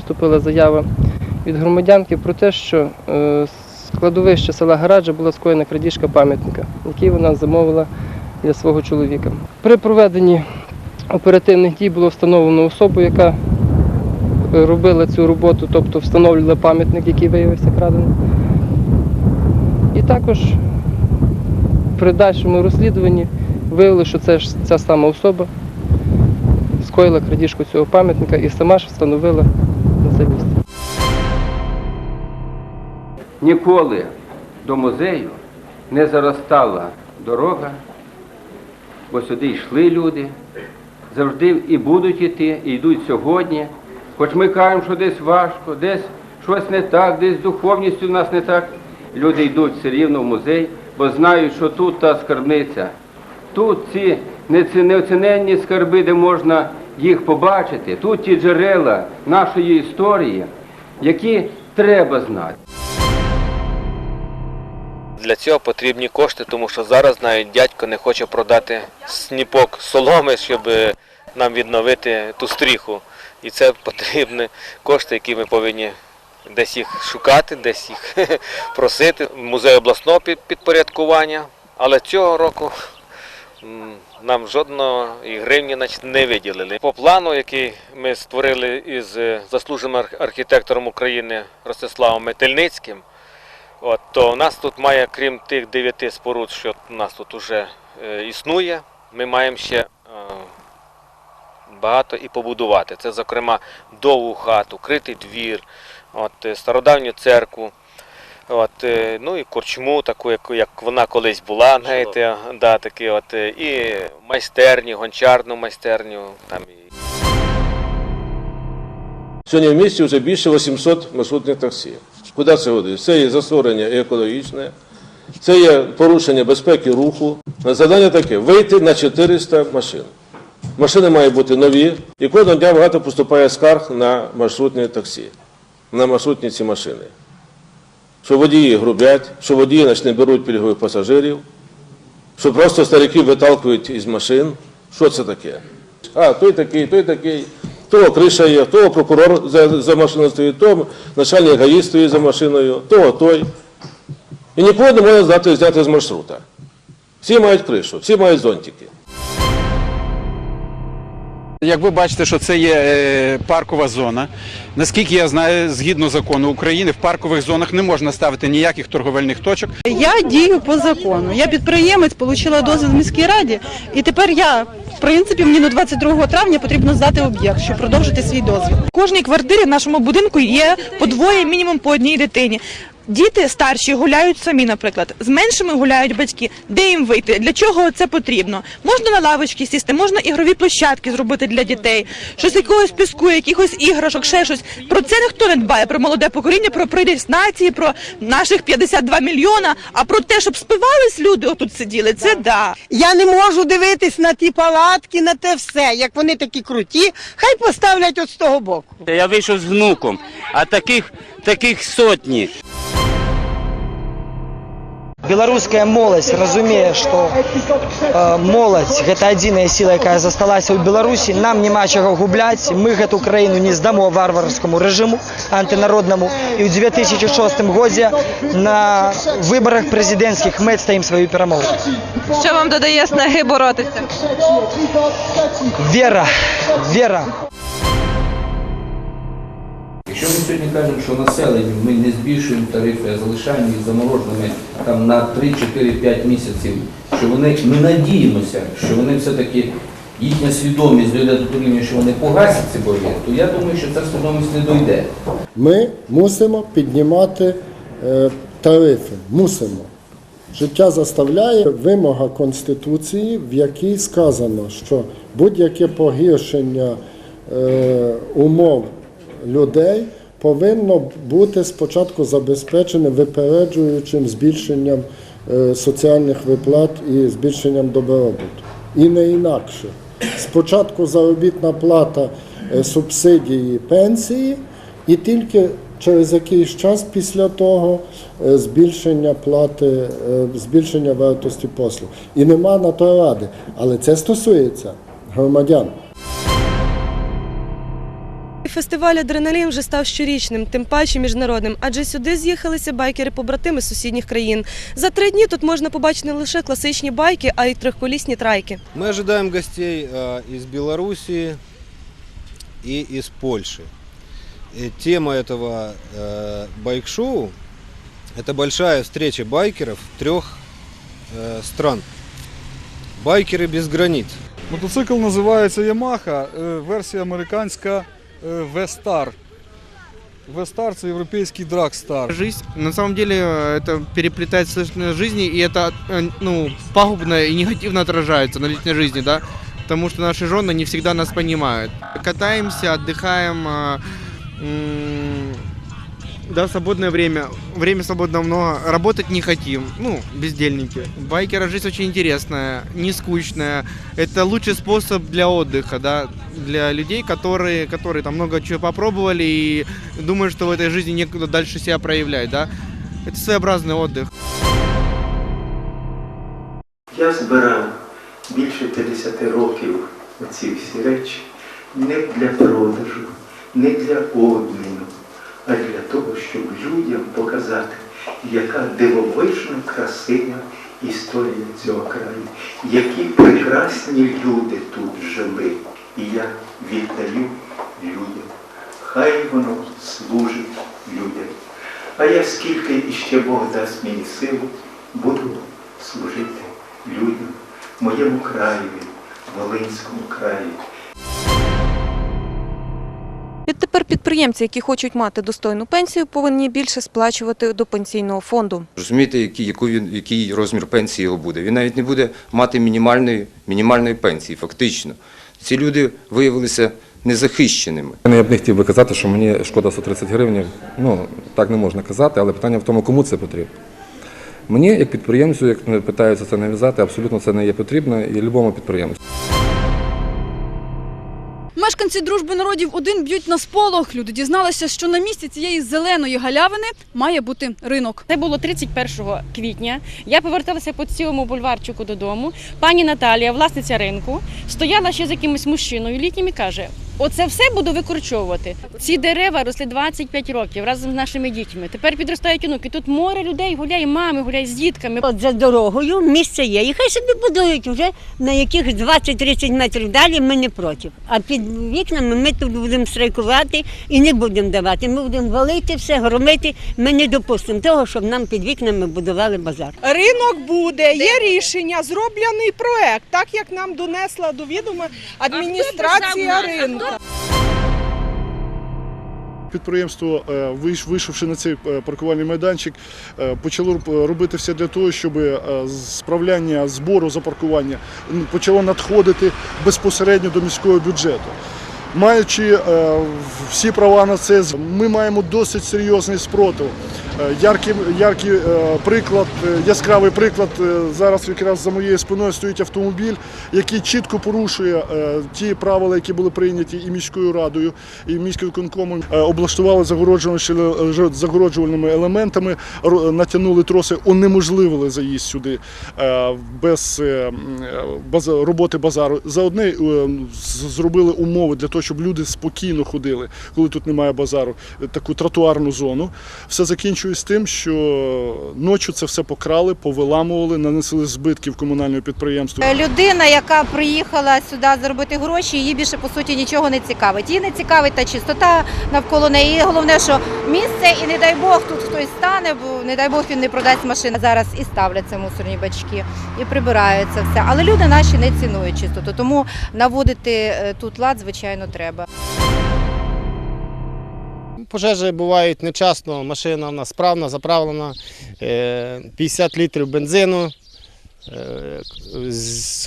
поступила заява від громадянки про те, що е, з кладовища села Гараджа була скоєна крадіжка пам'ятника, який вона замовила для свого чоловіка. При проведенні оперативних дій було встановлено особу, яка е, робила цю роботу, тобто встановлювала пам'ятник, який виявився краденим. І також при дальшому розслідуванні виявили, що це ж ця сама особа скоїла крадіжку цього пам'ятника і сама ж встановила місце. Ніколи до музею не заростала дорога, бо сюди йшли люди, завжди і будуть йти, і йдуть сьогодні. Хоч ми кажемо, що десь важко, десь щось не так, десь з духовністю в нас не так. Люди йдуть все рівно в музей, бо знають, що тут та скарбниця. Тут ці неоціненні скарби, де можна їх побачити. Тут ті джерела нашої історії, які треба знати. Для цього потрібні кошти, тому що зараз навіть дядько не хоче продати сніпок соломи, щоб е, нам відновити ту стріху. І це потрібні кошти, які ми повинні десь їх шукати, десь їх просити. Музей обласного підпорядкування. Але цього року нам жодного гривні не виділили. По плану, який ми створили із е, заслуженим архітектором України Ростиславом Метельницьким, От, то у нас тут має, крім тих дев'яти споруд, що у нас тут вже е, існує, ми маємо ще е, багато і побудувати. Це, зокрема, довгу хату, критий двір, от, стародавню церкву, от, е, ну і корчму, таку, як, як вона колись була, знаєте, да, такі, от, е, і майстерню, гончарну майстерню. Там. Сьогодні в місті вже більше 800 маршрутних таксі. Куди це годиться? Це є засорення екологічне, це є порушення безпеки руху. Завдання таке вийти на 400 машин. Машини мають бути нові, і кожного дня багато поступає скарг на маршрутні таксі, на маршрутні ці машини. Що водії грублять, що водії значить, не беруть пільгових пасажирів, що просто стариків виталкують із машин. Що це таке? А, той такий, той такий, того криша є, того прокурор за, за машиною стоїть, того начальник ГАІ стоїть за машиною, того той. І нікого не можна здати, зняти з маршрута. Всі мають кришу, всі мають зонтики. Як ви бачите, що це є е, паркова зона. Наскільки я знаю, згідно закону України, в паркових зонах не можна ставити ніяких торговельних точок. Я дію по закону. Я підприємець, отримала дозвіл в міській раді, і тепер я, в принципі, мені до 22 травня потрібно здати об'єкт, щоб продовжити свій дозвіл. В кожній квартирі в нашому будинку є по двоє, мінімум по одній дитині. Діти старші гуляють самі, наприклад, з меншими гуляють батьки. Де їм вийти? Для чого це потрібно? Можна на лавочки сісти, можна ігрові площадки зробити для дітей, щось якогось піску, якихось іграшок, ще щось. Про це ніхто не дбає. Про молоде покоління, про приріст нації, про наших 52 мільйона. А про те, щоб спивались люди, отут сиділи, це да. Я не можу дивитись на ті палатки, на те все. Як вони такі круті, хай поставлять от з того боку. Я вийшов з внуком, а таких, таких сотні Беларуская моладзь разумее, што э, моладзь гэта адзіная сіла, якая засталася ў Беларусі, нам няма чаго губляць. Мы гэту краіну не здамо варварскаму рэжыму антынароднаму. І ў 2006 годзе на выбарах прэзідэнцкіх мы адстаім сваю перамогу. Що вам додає снаги боротися? Вера, вера. Сьогодні кажемо, що населенню ми не збільшуємо тарифи, а залишаємо їх замороженими там на 3, 4, 5 місяців, що вони, ми надіємося, що вони все-таки їхня свідомість дойде до того рівня, що вони погасять ці борги, то я думаю, що ця свідомість не дойде. Ми мусимо піднімати е, тарифи. Мусимо. Життя заставляє вимога Конституції, в якій сказано, що будь-яке погіршення е, умов людей повинно бути спочатку забезпечене випереджуючим збільшенням е, соціальних виплат і збільшенням добробуту. І не інакше. Спочатку заробітна плата, е, субсидії, пенсії, і тільки через якийсь час після того е, збільшення плати, збільшення вартості послуг. І нема на то ради. Але це стосується громадян. Фестиваль Адреналін вже став щорічним, тим паче міжнародним, адже сюди з'їхалися байкери-побратими з сусідніх країн. За три дні тут можна побачити не лише класичні байки, а й трьохколісні трайки. Мы ожидаем гостей э, из Белоруссии и из Польши. И тема этого э, байк-шоу – это большая встреча байкеров трех э, стран. Байкеры без границ. Мотоцикл називається Yamaha, е, версія американська е, V-Star. V-Star це європейський Dragstar. Жизнь, на самом деле, э, это переплетает с жизни, и это э, ну, пагубно и негативно отражается на личной жизни, да, потому что наши жены не всегда нас понимают. Катаемся, отдыхаем, э, м, да, свободное время, время свободного много, работать не хотим, ну, бездельники. Байкера жизнь очень интересная, не скучная, это лучший способ для отдыха, да, для людей, которые, которые там много чего попробовали и думают, что в этой жизни некуда дальше себя проявлять, да. Это своеобразный отдых. Я збирав більше 50 років оці всі речі не для продажу, не для обміну, А для того, щоб людям показати, яка дивовижна, красива історія цього краю, які прекрасні люди тут жили. І я віддаю людям. Хай воно служить людям. А я скільки іще Бог дасть мені силу, буду служити людям, моєму краєві, Волинському краї. Відтепер підприємці, які хочуть мати достойну пенсію, повинні більше сплачувати до пенсійного фонду. Розумієте, який, він- який розмір пенсії його буде. Він навіть не буде мати мінімальної, мінімальної пенсії, фактично. Ці люди виявилися незахищеними. Я б не хотів би казати, що мені шкода 130 гривень. Ну, так не можна казати, але питання в тому, кому це потрібно. Мені, як підприємцю, як мене питаються це нав'язати, абсолютно це не є потрібно і любому підприємцю. Мешканці дружби народів один б'ють на сполох. Люди дізналися, що на місці цієї зеленої галявини має бути ринок. Це було 31 квітня. Я поверталася по цілому бульварчику додому. Пані Наталія, власниця ринку, стояла ще з якимось мужчиною літнім і каже: Оце все буду викорчовувати. Ці дерева росли 25 років разом з нашими дітьми. Тепер підростають онуки. Тут море людей гуляє, мами гуляють з дітками. От за дорогою місце є. І хай собі будують вже на яких 20-30 метрів далі ми не проти. А під вікнами ми тут будемо страйкувати і не будемо давати. Ми будемо валити все, громити. Ми не допустимо того, щоб нам під вікнами будували базар. Ринок буде, є рішення, зроблений проект, так як нам донесла до відома адміністрація ринку. Підприємство, е, вийш- вийшовши на цей е, паркувальний майданчик, е, почало робити все для того, щоб справляння збору за паркування почало надходити безпосередньо до міського бюджету. Маючи е, всі права на це, ми маємо досить серйозний спротив. Е, Яркий, яркий е, приклад, яскравий приклад. Зараз якраз за моєю спиною стоїть автомобіль, який чітко порушує ті правила, які були прийняті і міською радою, і міським виконкомом. Е, Облаштували загороджувальними- елементами, натягнули троси, унеможливили заїзд сюди без роботи базару. Заодно е, з- зробили умови для того, щоб люди спокійно ходили, коли тут немає базару, е, таку тротуарну зону. Все закінчується тим, що ночі це все покрали, повиламували, нанесли збитків комунальному підприємству. Е, Людина, яка приїхала сюди заробити гроші, її більше по суті нічого не цікавить. Її не цікавить та чистота навколо неї. Головне, що місце, і не дай Бог тут хтось стане, бо не дай Бог він не продасть машину. Зараз і ставляться мусорні бачки, і прибираються все. Але люди наші не цінують чистоту, тому наводити е, тут лад, звичайно, треба. Пожежі бувають нечасно, машина в нас справна, заправлена, е, 50 літрів бензину, е,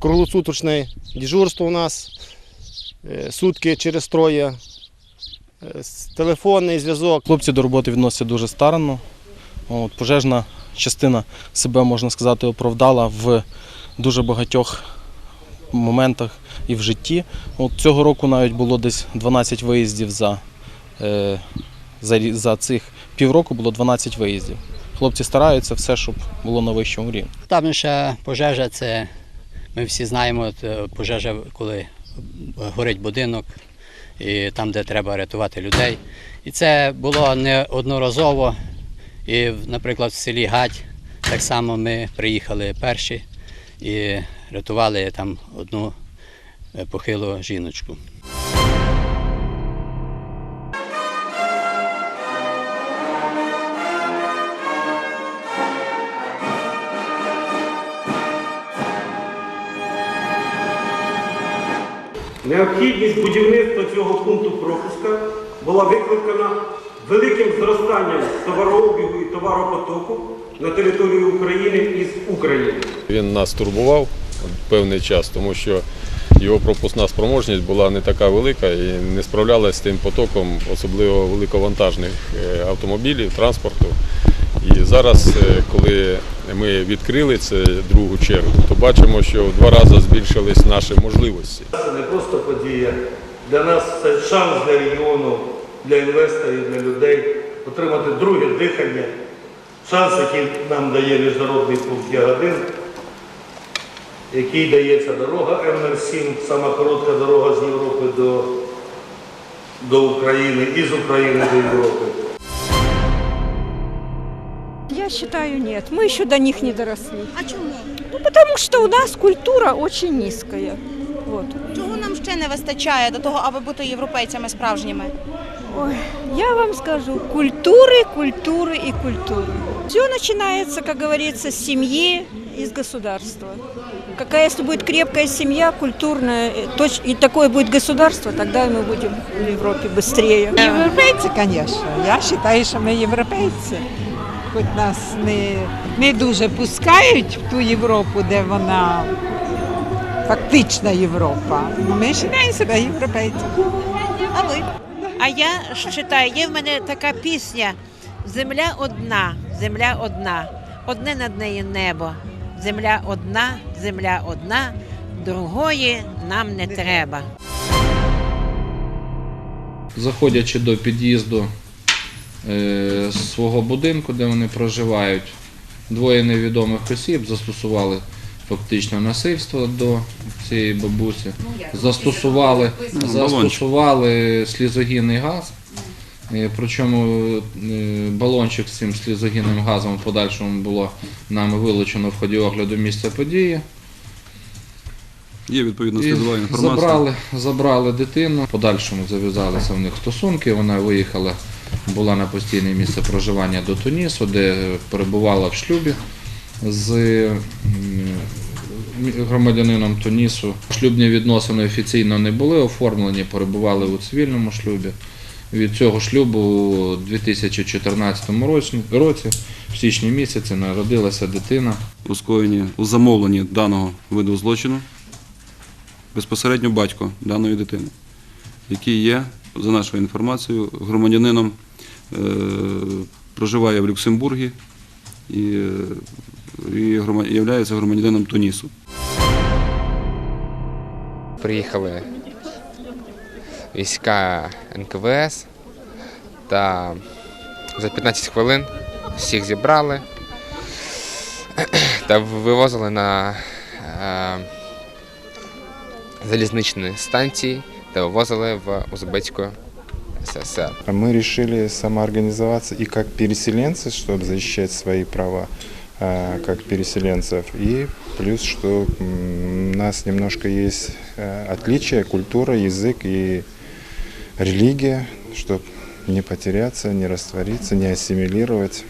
круглосуточне дежурство у нас, е, сутки через троє, е, телефонний зв'язок. Хлопці до роботи відносяться дуже старанно. Пожежна частина себе, можна сказати, оправдала в дуже багатьох моментах і в житті. От цього року навіть було десь 12 виїздів за, е, за, за цих півроку було 12 виїздів. Хлопці стараються все, щоб було на вищому рівні. Там ще пожежа, це ми всі знаємо, е, пожежа, коли горить будинок, і там, де треба рятувати людей. І це було неодноразово. І, наприклад, в селі Гать так само ми приїхали перші і рятували там одну е, похилу жіночку. Необхідність будівництва цього пункту пропуска була викликана великим зростанням товарообігу і товаропотоку на територію України із України. Він нас турбував певний час, тому що його пропускна спроможність була не така велика і не справлялася з тим потоком, особливо великовантажних е, автомобілів, транспорту. І зараз, е, коли ми відкрили це другу чергу, то бачимо, що в два рази збільшились наші можливості. Це не просто подія. Для нас це шанс для регіону, для інвесторів, для людей отримати друге дихання. Шанс, який нам дає міжнародний пункт Ягодин, який дається дорога МР7, сама коротка дорога з Європи до, до України і з України до Європи. Я считаю, нет. Мы еще до них не доросли. А чему? Ну, потому что у нас культура очень низкая. Вот. Чого нам ще не вистачає до того, аби бути європейцями справжніми? Ой, я вам скажу, культуры, культуры и культуры. Все начинается, как говорится, с семьи и с государства. Какая, если будет крепкая семья, культурная, э, точ- и такое будет государство, тогда мы будем в Европе быстрее. Європейці, звісно. Я вважаю, що ми європейці. Хоч нас не, не дуже пускають в ту Європу, де вона фактична Європа. Ми вважаємо себе європейцями. А ви? А я вважаю, є в мене така пісня Земля одна, земля одна, одне над нею небо. Земля одна, земля одна, другої нам не треба. заходячи до під'їзду е, свого будинку, де вони проживають, двоє невідомих осіб застосували фактично насильство до цієї бабусі, застосували, застосували слізогінний газ. Е, Причому е, балончик з цим слізогінним газом в подальшому було нами вилучено в ході огляду місця події. Є відповідна слідова інформація. Забрали, забрали дитину. В подальшому зав'язалися в них стосунки. Вона виїхала, була на постійне місце проживання до Тунісу, де перебувала в шлюбі з громадянином Тунісу. Шлюбні відносини офіційно не були оформлені, перебували у цивільному шлюбі. Від цього шлюбу у 2014 році, в січні місяці народилася дитина. У скоєнні, у замовленні даного виду злочину безпосередньо батько даної дитини, який є, за нашою інформацією, громадянином, е, проживає в Люксембургі і, е, і являється громадянином Тунісу. Приїхали війська НКВС та за 15 хвилин всіх зібрали та вивозили на е, залізничні станції та вивозили в Узбецьку СССР. Мы решили самоорганизоваться и как переселенцы, чтобы защищать свои права э, как переселенцев, и плюс, что м, у нас немножко есть э, отличия, культура, язык и религия, чтобы не потеряться, не раствориться, не ассимилировать.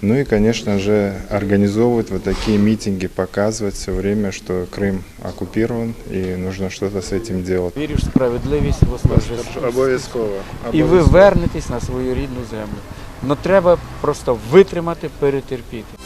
Ну и, конечно же, организовывать вот такие митинги, показывать все время, что Крым оккупирован и нужно что-то с этим делать. Вірю в справедливість в Обов'язково. І ви вернетесь на свою рідну землю. Ну треба просто витримати, перетерпіти.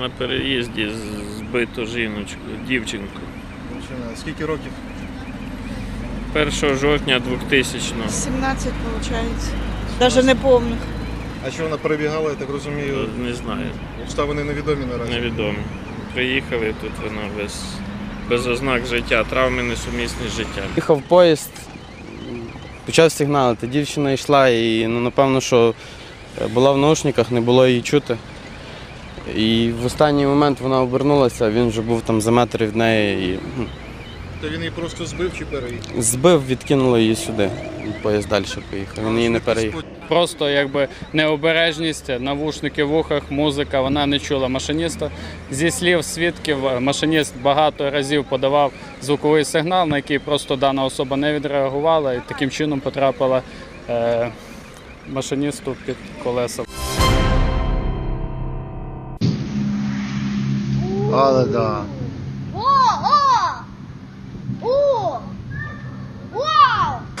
На переїзді збито жіночку, дівчинку. Скільки років? 1 жовтня 2000 го 17, виходить. Навіть не пам'ятаю. А що вона перебігала, я так розумію? Не знаю. Обставини невідомі наразі. Невідомо. Приїхали тут вона без, без ознак життя, травми несумісні з життям. Їхав поїзд, почав сигналити. Дівчина йшла і ну, напевно, що була в наушниках, не було її чути. І в останній момент вона обернулася, він вже був там за метр від неї і ну, То він її просто збив чи переїхав? Збив, відкинуло її сюди. Поїзд далі поїхав. Він її не переїхав. Просто якби необережність, навушники в ухах, музика, вона не чула машиніста. Зі слів свідків, машиніст багато разів подавав звуковий сигнал, на який просто дана особа не відреагувала і таким чином потрапила е, машиністу під колеса. Але да.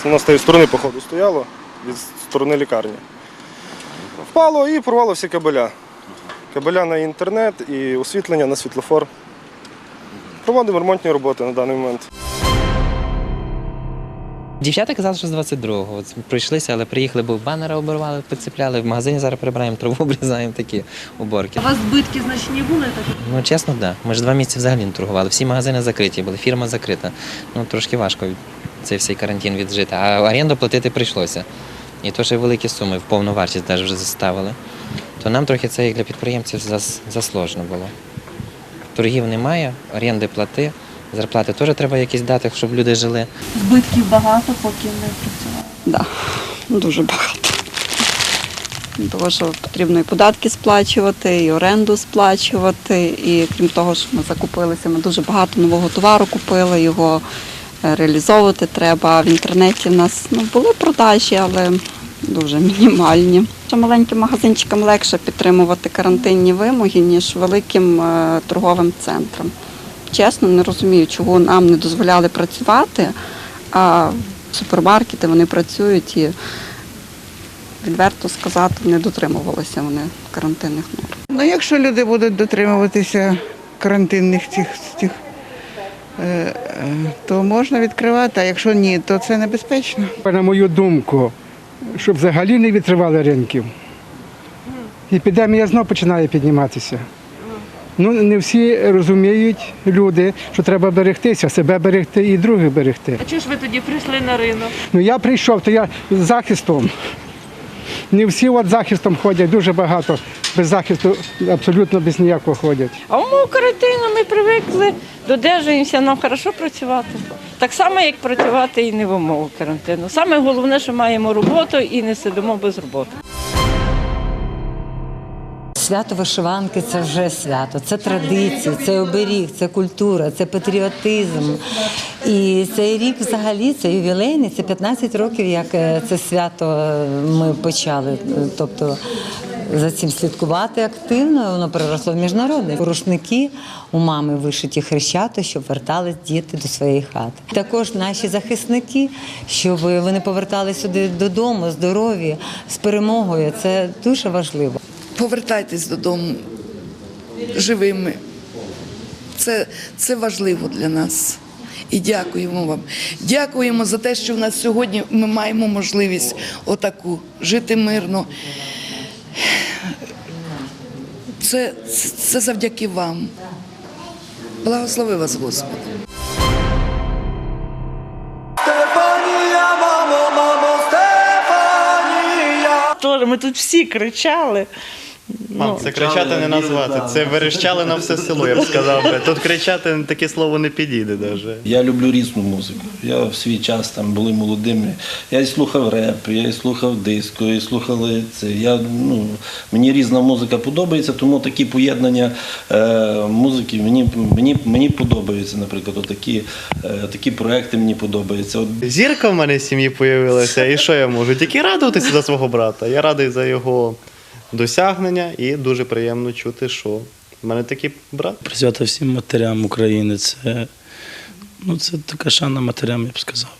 Воно з тієї сторони, походу, стояло від сторони лікарні. Впало і порвало всі кабеля. Кабеля на інтернет і освітлення на світлофор. Проводимо ремонтні роботи на даний момент. Дівчата казали, що з 22-го. От пройшлися, але приїхали, бо банери обірвали, підцепляли. В магазині зараз прибираємо, траву обрізаємо такі уборки. У вас збитки значні були? Так? Ну чесно, так. Да. Ми ж два місяці взагалі не торгували. Всі магазини закриті були, фірма закрита. Ну трошки важко цей всей карантин віджити. А оренду платити прийшлося. І то ще великі суми, в повну вартість навіть вже заставили. То нам трохи це як для підприємців засложно було. Торгів немає, оренди плати, зарплати теж треба якісь дати, щоб люди жили. Збитків багато, поки не працювали. Да, дуже багато. Тому що потрібно і податки сплачувати, і оренду сплачувати. І крім того, що ми закупилися, ми дуже багато нового товару купили, його реалізовувати треба. В інтернеті в нас ну, були продажі, але дуже мінімальні. Що Маленьким магазинчикам легше підтримувати карантинні вимоги, ніж великим е, торговим центрам. Чесно, не розумію, чого нам не дозволяли працювати, а супермаркети вони працюють і відверто сказати, не дотримувалися вони карантинних норм. Ну, якщо люди будуть дотримуватися карантинних цих, цих е, е, то можна відкривати, а якщо ні, то це небезпечно. На мою думку, щоб взагалі не відкривали ринків. Епідемія знов починає підніматися. Ну, не всі розуміють люди, що треба берегтися, себе берегти і других берегти. А чого ж ви тоді прийшли на ринок? Ну я прийшов, то я з захистом. Не всі от захистом ходять, дуже багато без захисту, абсолютно без ніякого ходять. А в умовах карантину ми привикли, додержуємося, нам хорошо працювати. Так само, як працювати і не в умовах карантину. Саме головне, що маємо роботу і не сидимо без роботи. Свято вишиванки це вже свято, це традиції, це оберіг, це культура, це патріотизм. І цей рік взагалі це ювілейний, це 15 років, як е, це свято е, ми почали. Тобто за цим слідкувати активно, воно переросло в міжнародне. Рушники у мами вишиті хрещата, щоб вертались діти до своєї хати. Також наші захисники, щоб вони повертали сюди додому, здорові, з перемогою. Це дуже важливо. повертайтесь додому живими. Це, це важливо для нас. І дякуємо вам. Дякуємо за те, що в нас сьогодні ми маємо можливість отаку жити мирно. Це, це, завдяки вам. Благослови вас, Господи. Ми тут всі кричали. Мам, це кричати не назвати. Це верещали на все село, я б сказав. би. Тут кричати таке слово не підійде навіть. Я люблю різну музику. Я в свій час там були молодими. Я і слухав реп, я і слухав диско, і слухали це. Я, ну, мені різна музика подобається, тому такі поєднання е, музики мені, мені, мені подобаються. Наприклад, отакі, е, такі проекти мені подобаються. От Зірка в мене в сім'ї з'явилася, і що я можу? Тільки радуватися за свого брата. Я радий за його досягнення і дуже приємно чути, що в мене такий брат. Присвята всім матерям України. Це, ну, це така шана матерям, я б сказав.